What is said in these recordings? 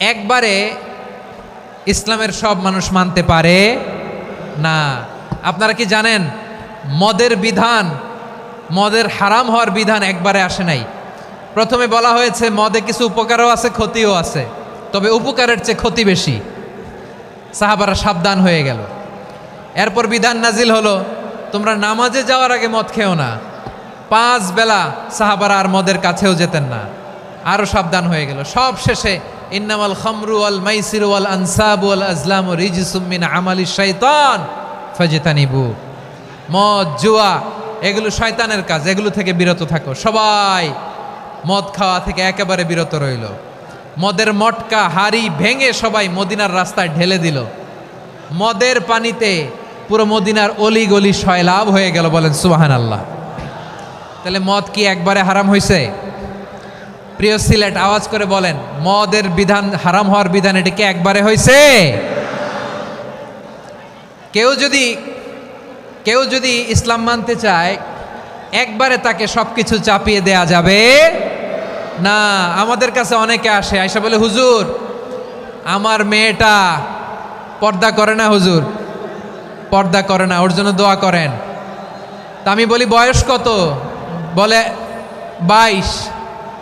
একবারে ইসলামের সব মানুষ মানতে পারে না। আপনারা কি জানেন, মদের বিধান, মদের হারাম হওয়ার বিধান একবারে আসে নাই। প্রথমে বলা হয়েছে, মদে কিছু উপকারও আছে, ক্ষতিও আছে, তবে উপকারের চেয়ে ক্ষতি বেশি। সাহাবারা সাবধান হয়ে গেল। এরপর বিধান নাজিল হলো, তোমরা নামাজে যাওয়ার আগে মদ খেও না। পাঁচ বেলা সাহাবারা আর মদের কাছেও যেতেন না। আরও সাবধান হয়ে গেল। সব শেষে ইন্নামাল খামরু আল মাইসির ওয়াল আনসাব ওয়াল আজলাম রিজিসুমিন আমালি শৈতান ফজেতানিবু। মদ, জুয়া, এগুলো শয়তানের কাজ, এগুলো থেকে বিরত থাকো। সবাই মদ খাওয়া থেকে একেবারে বিরত রইল। মদের মটকা, হাড়ি ভেঙে সবাই মদিনার রাস্তায় ঢেলে দিল। মদের পানিতে পুরো মদিনার অলি গলি সয়লাভ হয়ে গেল বলেন সুবাহান আল্লাহ তাহলে মদ কি একবারে হারাম হয়েছে প্রিয় সিলেট, আওয়াজ করে বলেন, মদের বিধান, হারাম হওয়ার বিধান এটা কি একবারে হয়েছে কেউ যদি কেউ যদি ইসলাম মানতে চায়, একবারে তাকে সব কিছু চাপিয়ে দেয়া যাবে? না, আমাদের কাছে অনেকে আসে আয়সা বলে, হুজুর, আমার মেয়েটা পর্দা করে না হুজুর, পর্দা করে না, ওর জন্য দোয়া করেন। তা আমি বলি, বয়স কত? বলে, বাইশ।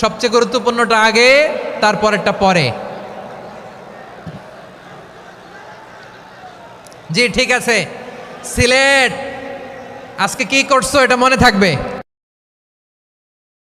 সবচেয়ে গুরুত্বপূর্ণটা আগে, তারপরেরটা পরে। জি, ঠিক আছে। সিলেট, আজকে কি করছ এটা মনে থাকবে?